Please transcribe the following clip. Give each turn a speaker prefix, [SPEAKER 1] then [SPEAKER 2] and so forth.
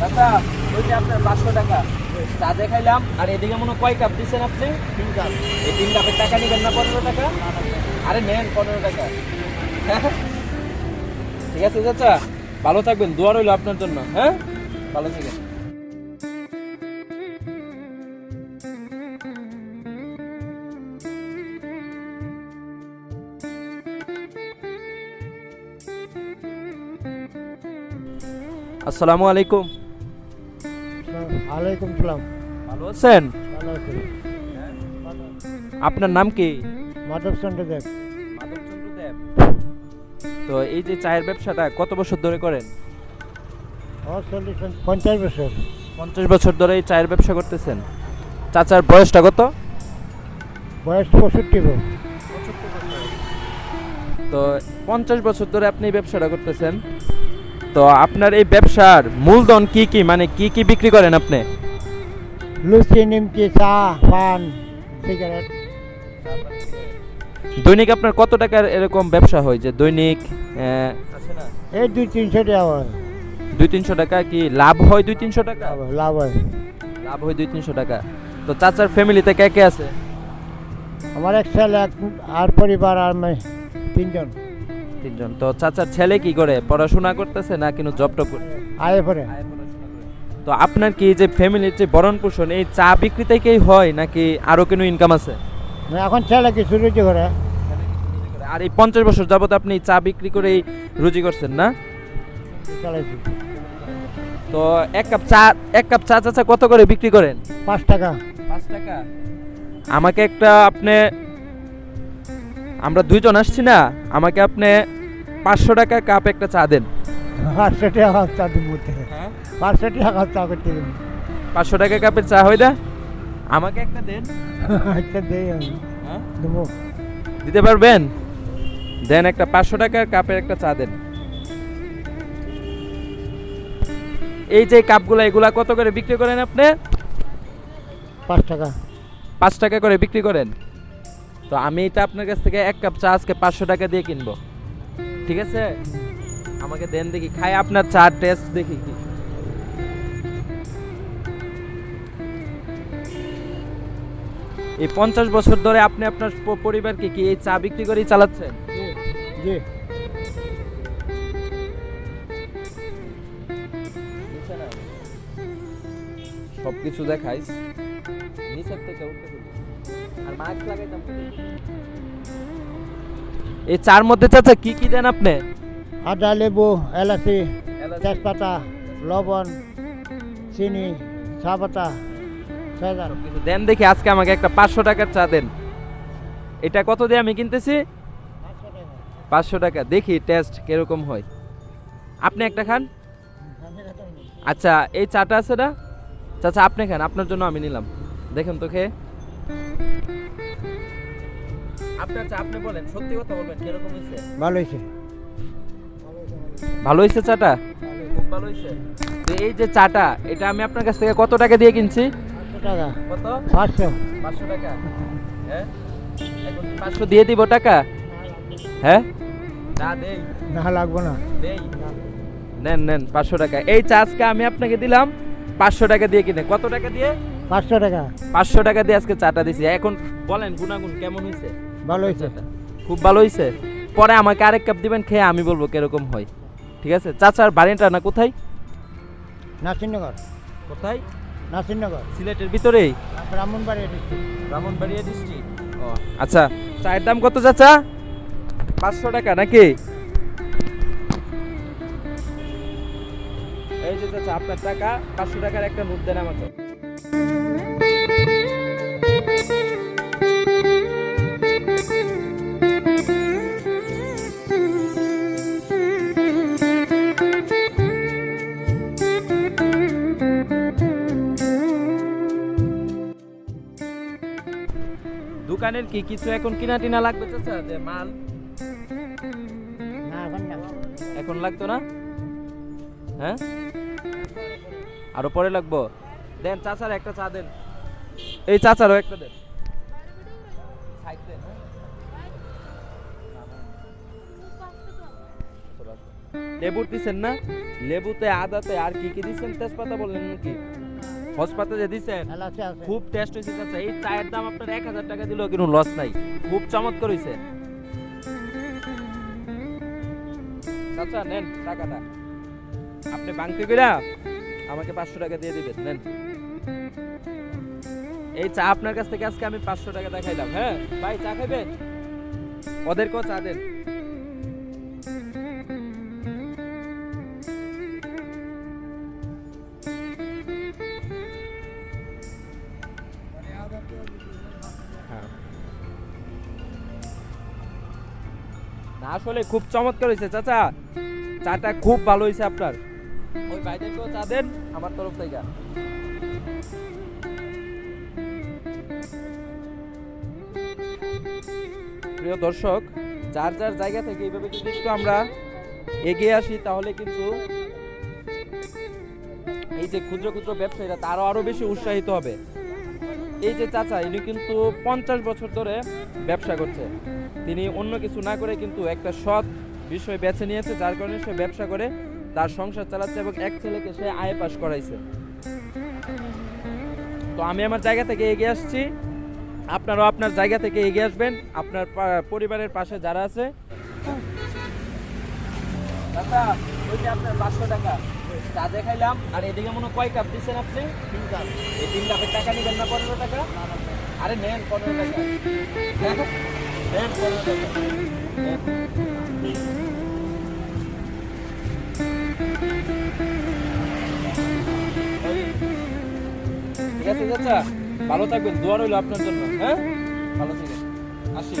[SPEAKER 1] দাদা, ওই যে আপনার পাঁচশো টাকা। চা দেখাইলাম, আর এদিকে মনে কয় কাপ দিচ্ছেন আপনি? তিন কাপ। এই তিন কাপের টাকা নেবেন না পনেরো টাকা? আরে নেন, পনেরো টাকা। ঠিক আছে, চাচা। ভালো থাকবেন, দোয়া রইল আপনার জন্য হ্যাঁ? ভালো থাকবেন। আসসালামু আলাইকুম।
[SPEAKER 2] ওয়ালাইকুম সালাম।
[SPEAKER 1] ভালো আছেন?
[SPEAKER 2] ভালো আছি।
[SPEAKER 1] আপনার নাম কি?
[SPEAKER 2] মাধব চন্দ্র দেব।
[SPEAKER 1] মাধবচন্দ্র দেব। তো এই যে চায়ের ব্যবসাটা কত বছর ধরে করেন?
[SPEAKER 2] পঞ্চাশ বছর।
[SPEAKER 1] পঞ্চাশ বছর ধরে এই চায়ের ব্যবসা করতেছেন। চাচার বয়সটা কত?
[SPEAKER 2] বয়স পঁয়ষট্টি।
[SPEAKER 1] তো পঞ্চাশ বছর ধরে আপনি এই ব্যবসাটা করতেছেন। তো আপনার এই ব্যবসার মূলধন কি কি? মানে কি কি বিক্রি করেন আপনি?
[SPEAKER 2] লুচি নিমকি চা পান সিগারেট।
[SPEAKER 1] দৈনিক আপনার কত টাকার এরকম ব্যবসা হয় যে দৈনিক আছে না
[SPEAKER 2] এই দুই তিনশো টাকা হয়।
[SPEAKER 1] দুই তিনশো টাকা কি লাভ হয় দুই তিনশো টাকা?
[SPEAKER 2] লাভ হয়, লাভ হয়।
[SPEAKER 1] দুই তিনশো টাকা। তো চাচার ফ্যামিলিতে কে কে আছে?
[SPEAKER 2] আমার এক ছেলে আর পরিবার আর তিনজন।
[SPEAKER 1] তিনজন। তো চাচার ছেলে কি করে? পড়াশোনা করতেছে না কিন্তু জব টপ করে
[SPEAKER 2] আয়ে পরে
[SPEAKER 1] তো আপনার কি যে ফ্যামিলির যে ভরণ পোষণ এই চা বিক্রি থেকেই হয় নাকি আরও কোনো ইনকাম আছে?
[SPEAKER 2] এখন ছেলে কিছু রুচি করে।
[SPEAKER 1] আর এই পঞ্চাশ বছর যাবত আপনি চা বিক্রি করেই রুজি করছেন না? তো এক কাপ চা এক কাপ চা চাচা কত করে বিক্রি করেন?
[SPEAKER 2] পাঁচ টাকা।
[SPEAKER 1] পাঁচ টাকা? আমাকে একটা আপনি আমরা দুইজন আসছি না আমাকে আপনি পাঁচশো টাকা কাপ একটা চা দেন।
[SPEAKER 2] পাঁচশো টাকা চা দিব পাঁচশো টাকা চা করতে
[SPEAKER 1] পাঁচশো টাকা কাপের চা হয় না? আমাকে একটা দেন।
[SPEAKER 2] আচ্ছা দেই আমি।
[SPEAKER 1] হ্যাঁ?
[SPEAKER 2] দেবো।
[SPEAKER 1] দিতে পারবেন? দেন একটা পাঁচশো টাকার কাপের একটা চা দেন। এই যে কাপগুলো এগুলা কত করে বিক্রি করেন আপনি?
[SPEAKER 2] পাঁচ টাকা।
[SPEAKER 1] পাঁচ টাকা করে বিক্রি করেন? তো আমি এটা আপনার কাছ থেকে এক কাপ চা আজকে পাঁচশো টাকা দিয়ে কিনবো। ঠিক আছে? আমাকে দেন দেখি খাই আপনার চা টেস্ট দেখি কি। এই পঞ্চাশ বছর ধরে আপনি আপনার পরিবারকে কি এই চা বিক্রি করেই চালাচ্ছেন?
[SPEAKER 2] জি জি।
[SPEAKER 1] সব কিছু দেখাইস। নিচের থেকে উঠতে। আর মাস্ক লাগাইতাম। এই চার মধ্যে চাচা কি কি দেন আপনি?
[SPEAKER 2] আদা লেবু এলাচি তেজপাতা লবণ চিনি চা পাতা
[SPEAKER 1] দেন দেখি আজকে আমাকে একটা পাঁচশো টাকার চা দেন। এটা কত দিয়ে আমি কিনতেছি? পাঁচশো টাকা। দেখি টেস্ট কীরকম হয়। আপনি একটা খান? আচ্ছা এই চাটা আছে না? চাচা আপনি খান আপনার জন্য আমি নিলাম। দেখেন তো খেয়ে। আপনার চা আপনি বলেন সত্যি কথা বলবেন কীরকম হয়েছে
[SPEAKER 2] ভালো হয়েছে
[SPEAKER 1] ভালো হয়েছে চাটা? খুব ভালো হয়েছে তো এই যে চাটা এটা আমি আপনার কাছ থেকে কত টাকা দিয়ে কিনছি?
[SPEAKER 2] পাঁচশো টাকা।
[SPEAKER 1] কত?
[SPEAKER 2] পাঁচশো।
[SPEAKER 1] পাঁচশো টাকা? হ্যাঁ? এখন পাঁচশো দিয়ে দিব টাকা? হ্যাঁ? না দেই।
[SPEAKER 2] না লাগবো না।
[SPEAKER 1] দেই। নেন নেন পাঁচশো টাকা। এই চাষকে আমি আপনাকে দিলাম পাঁচশো টাকা দিয়ে কিনে। কত টাকা দিয়ে?
[SPEAKER 2] পাঁচশো টাকা।
[SPEAKER 1] পাঁচশো টাকা দিয়ে আজকে চাটা দিছি। এখন বলেন গুনাগুন কেমন হয়েছে
[SPEAKER 2] ভালো হয়েছে।
[SPEAKER 1] খুব ভালো হয়েছে। পরে আমাকে আরেক কাপ দিবেন খেয়ে আমি বলব কীরকম হয়। ঠিক আছে? চাচার বাড়িটা না কোথায়?
[SPEAKER 2] নাসিরনগর।
[SPEAKER 1] কোথায়?
[SPEAKER 2] নাসিরনগর।
[SPEAKER 1] সিলেটের ভিতরেই?
[SPEAKER 2] ব্রাহ্মণবাড়িয়া ডিস্ট্রিক্ট
[SPEAKER 1] ব্রাহ্মণবাড়িয়া ডিস্ট্রিক্ট ও আচ্ছা। চায়ের দাম কত চাচা? পাঁচশো টাকা নাকি? এই যে চাচা আপনার টাকা পাঁচশো টাকার একটা নোট দেন আমাকে। দোকানের কি কিছু এখন কিনা টিনা লাগবে চাচা? যে মাল?
[SPEAKER 2] না এখন না।
[SPEAKER 1] এখন লাগতো না? হ্যাঁ? আরও পরে লাগবো। দেন চাচার একটা চা দেন। এই চাচারও একটা দেন। সাইড দেন, হ্যাঁ? লেবুর দিছেন না? লেবুতে আদাতে আর কি কি দিচ্ছেন তেজপাতা বললেন নাকি? হসপাতা যে দিচ্ছেন খুব টেস্ট হয়েছে চাচা। এই চায়ের দাম আপনার এক হাজার টাকা দিলেও কিন্তু লস নাই। খুব চমৎকার হয়েছে চাচা নেন টাকাটা। আপনি বাংতি কইরা আমাকে পাঁচশো টাকা দিয়ে দিবেন নেন। এই চা আপনার কাছ থেকে আজকে আমি পাঁচশো টাকা দেখাইলাম হ্যাঁ? ভাই চা খাইবেন? ওদেরকেও চা দেন। না, আসলে খুব চমৎকার হয়েছে, চাচা। চাটা খুব ভালো হয়েছে আপনার। ওই ভাইদেরকেও চা দেন, আমার তরফ থেকে। প্রিয় দর্শক, যার যার জায়গা থেকে এইভাবে যদি একটু আমরা এগিয়ে আসি, তাহলে কিন্তু এই যে ক্ষুদ্র ক্ষুদ্র ব্যবসায়ীরা, তারও আরও বেশি উৎসাহিত হবে। এই যে চাচা, ইনি কিন্তু পঞ্চাশ বছর ধরে ব্যবসা করছে। তিনি অন্য কিছু না করে কিন্তু একটা সৎ বিষয় বেছে নিয়েছে, যার কারণে সে ব্যবসা করে, তার সংসার চালাচ্ছে এবং এক ছেলেকে সে আয় পাশ করাইছে। তো আমি আমার জায়গা থেকে এগিয়ে আসছি। আপনারাও আপনার জায়গা থেকে এগিয়ে আসবেন। আপনার পরিবারের পাশে যারা আছে। আপনার পাঁচশো টাকা। চা দেখাইলাম আর এদিকে মনে কয় কাপ দিচ্ছেন আপনি? এই তিন কাপের টাকা নেবেন না পনেরো টাকা? আরে নেন পনেরো টাকা। নেন, নেন পনেরো টাকা। ঠিক আছে চাচা ভালো থাকবেন। দোয়া রইল আপনার জন্য হ্যাঁ? ভালো থাকবেন। আসি।